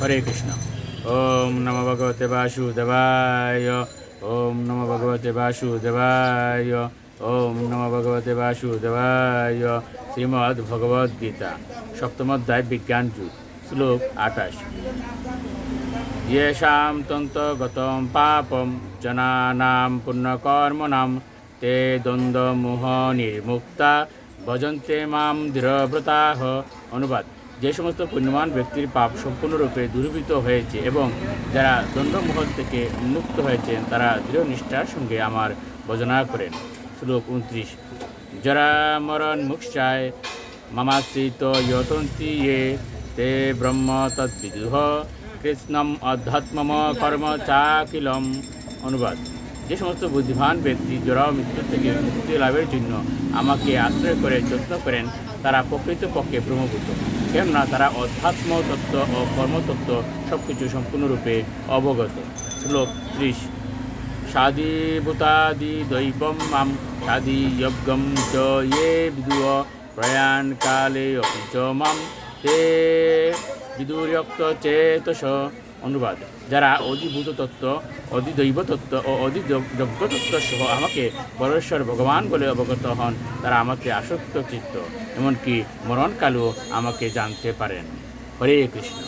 হরে কৃষ্ণ ওম নম ভগবতে বাসুদেবায় ওম নম ভগবতে বাসুদেবায় ওম নম ভগবতে বাসুদেবায় শ্রীমদ্ ভগবদ গীতা সপ্তম অধ্যায় বিজ্ঞান যুগ শ্লোক আঠাশ येषां तन्तगतं पापं जनानां पुण्यकर्मणां ते দ্বন্দ্বমোহ নির্মুক্তা ভজন্তে মাম দৃঢ়ব্রতাহ অনুবাদ যে সমস্ত পুণ্যবান ব্যক্তির পাপ সম্পূর্ণরূপে দূরীভূত হয়েছে এবং যারা দ্বন্দ্বমোহ থেকে মুক্ত হয়েছেন, তারা দৃঢ় নিষ্ঠার সঙ্গে আমার ভজনা করেন। শ্লোক উনত্রিশ। যারা মরণ মুক্ষায় মামাশ্রিত যতন্তি ইয়ে তে ব্রহ্ম তদ্বিদুহ, কৃষ্ণম অধ্যাত্মম কর্ম চাকিলম অনুবাদ। যে সমস্ত বুদ্ধিমান ব্যক্তি জড় মৃত্যু থেকে মুক্তি লাভের জন্য আমাকে আশ্রয় করে যত্ন করেন তারা প্রকৃতপক্ষে ব্রহ্মভূত কেননা তারা অধ্যাত্ম তত্ত্ব ও কর্মতত্ত্ব সব কিছু সম্পূর্ণরূপে অবগত। শ্লোক ত্রিশ। সাদিভূতাদি দৈবম মাম সাদি যজ্ঞম চ ইয়ে বিদুয় প্রয়াণ কালে অপি চ মাম তে বিদুর্যক্ত চেতস অনুবাদ, যারা অধিভূত তত্ত্ব অধিদৈব তত্ত্ব ও অধিযজ্ঞ তত্ত্ব সহ আমাকে পরমেশ্বর ভগবান বলে অবগত হন, তারা আমাকে আসক্ত চিত্ত, এমনকি মরণকালেও আমাকে জানতে পারেন। হরে কৃষ্ণ।